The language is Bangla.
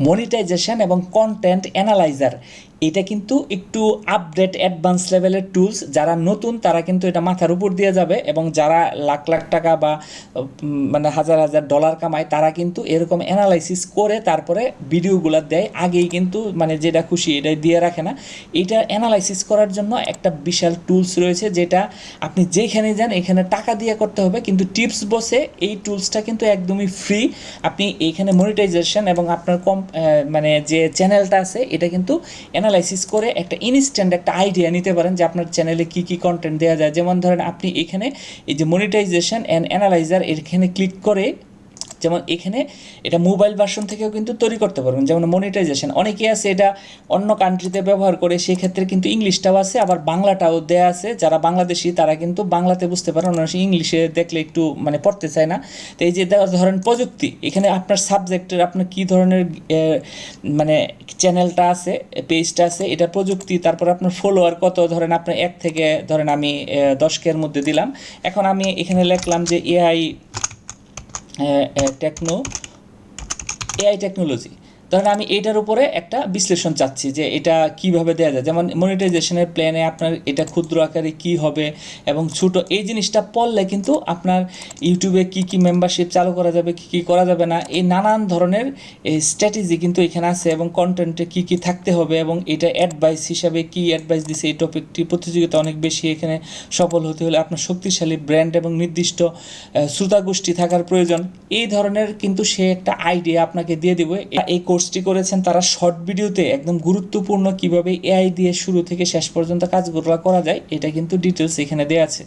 মনিটাইজেশন এবং কন্টেন্ট অ্যানালাইজার এটা কিন্তু একটু আপডেট অ্যাডভান্স লেভেলের টুলস যারা নতুন, তারা কিন্তু এটা মাথার উপর দিয়ে যাবে এবং যারা লাখ লাখ টাকা বা মানে হাজার হাজার ডলার কামায়, তারা কিন্তু এরকম অ্যানালাইসিস করে তারপরে ভিডিওগুলো দেয়। আগেই কিন্তু মানে যেটা খুশি এটাই দিয়ে রাখে না। এটা অ্যানালাইসিস করার জন্য একটা বিশাল টুলস রয়েছে, যেটা আপনি যেখানে যান, এখানে টাকা দিয়ে করতে হবে, কিন্তু টিপস বসে এই টুলসটা কিন্তু একদমই ফ্রি আপনি এইখানে মনিটাইজেশন এবং আপনার কম মানে যে চ্যানেলটা আছে, এটা কিন্তু অ্যানালাইসিস করে একটা ইনস্ট্যান্ট একটা আইডিয়া নিতে পারেন যে আপনার চ্যানেলে কী কী কন্টেন্ট দেওয়া যায়। যেমন ধরেন আপনি এখানে এই যে মনিটাইজেশন অ্যান্ড অ্যানালাইজার এখানে ক্লিক করে যেমন এখানে এটা মোবাইল ভার্সন থেকেও কিন্তু তৈরি করতে পারবেন। যেমন মনিটাইজেশন অনেকে আছে এটা অন্য কান্ট্রিতে ব্যবহার করে, সেক্ষেত্রে কিন্তু ইংলিশটাও আছে, আবার বাংলাটাও দেয়া আছে। যারা বাংলাদেশি, তারা কিন্তু বাংলাতে বুঝতে পারে, অন্য ইংলিশে দেখলে একটু মানে পড়তে চায় না। তো এই যে ধরেন প্রযুক্তি, এখানে আপনার সাবজেক্টের আপনার কী ধরনের মানে চ্যানেলটা আছে পেজটা আছে, এটা প্রযুক্তি, তারপর আপনার ফলোয়ার কত, ধরেন আপনার এক থেকে, ধরেন আমি দশকের মধ্যে দিলাম। এখন আমি এখানে লিখলাম যে এআই টেকনো এআই টেকনোলজি ধরেন আমি এটার উপরে একটা বিশ্লেষণ চাচ্ছি যে এটা কীভাবে দেওয়া যায়। যেমন মনিটাইজেশনের প্ল্যানে আপনার এটা ক্ষুদ্র আকারে কি হবে এবং ছোট এই জিনিসটা পড়লে কিন্তু আপনার ইউটিউবে কি কি মেম্বারশিপ চালু করা যাবে, কি কি করা যাবে না, এই নানান ধরনের স্ট্র্যাটেজি কিন্তু এখানে আছে এবং কন্টেন্টে কি কি থাকতে হবে এবং এটা অ্যাডভাইস হিসাবে কি অ্যাডভাইস দিছে এই টপিকটি প্রতিযোগিতা অনেক বেশি এখানে সফল হতে হলে আপনার শক্তিশালী ব্র্যান্ড এবং নির্দিষ্ট শ্রোতাগোষ্ঠী থাকার প্রয়োজন। এই ধরনের কিন্তু সে একটা আইডিয়া আপনাকে দিয়ে দেবে। এই কোর্সটি করেছেন, তারা শর্ট ভিডিওতে একদম গুরুত্বপূর্ণ কীভাবে এআই দিয়ে শুরু থেকে শেষ পর্যন্ত কাজগুলো করা যায়, এটা কিন্তু ডিটেলস এখানে দেওয়া আছে।